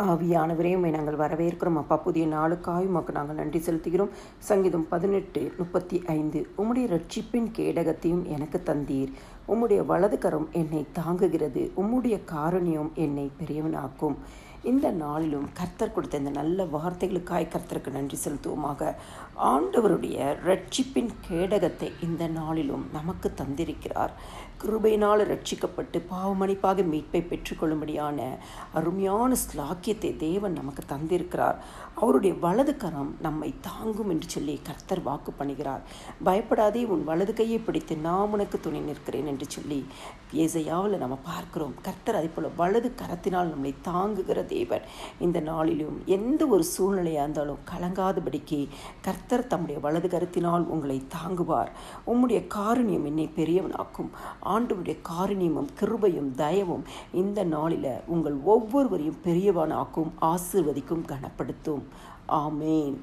ஆவியானவரையும் நாங்கள் வரவேற்கிறோம். அப்பா புதிய நாளுக்காய் உமக்கு நாங்கள் நன்றி செலுத்துகிறோம். சங்கீதம் பதினெட்டு முப்பத்தி ஐந்து. உம்முடைய ரட்சிப்பின் கேடகத்தையும் எனக்கு தந்தீர். உம்முடைய வலது கரம் என்னை தாங்குகிறது. உம்முடைய காரணியம் என்னை பெரியவனாக்கும். இந்த நாளிலும் கர்த்தர் கொடுத்த இந்த நல்ல வார்த்தைகளுக்காய் கர்த்தருக்கு நன்றி செலுத்துவோமாக. ஆண்டவருடைய ரட்சிப்பின் கேடகத்தை இந்த நாளிலும் நமக்கு தந்திருக்கிறார். கிருபையினால் ரட்சிக்கப்பட்டு பாவமணிப்பாக மீட்பை பெற்றுக்கொள்ளும்படியான அருமையான பாக்கியத்தை தேவன் நமக்கு தந்திருக்கிறார். அவருடைய வலது கரம் நம்மை தாங்கும் என்று சொல்லி கர்த்தர் வாக்கு பண்ணுகிறார். பயப்படாதே உன் வலது கையை பிடித்து நான் உனக்கு துணை நிற்கிறேன் என்று சொல்லி ஏசையாவில் நம்ம பார்க்கிறோம். கர்த்தர் அதே போல் வலது கரத்தினால் நம்மளை தாங்குகிற தேவன். இந்த நாளிலும் எந்த ஒரு சூழ்நிலையாக இருந்தாலும் கலங்காதபடிக்கு கர்த்தர் தம்முடைய வலது கரத்தினால் உங்களை தாங்குவார். உம்முடைய காரணியம் என்னை பெரியவனாக்கும். ஆண்டுடைய காரணியமும் கிருபையும் தயவும் இந்த நாளில் உங்கள் ஒவ்வொருவரையும் பெரியவனாக ஆக்கும் ஆசிர்வதிக்கும் கனப்படுத்தும். ஆமேன்.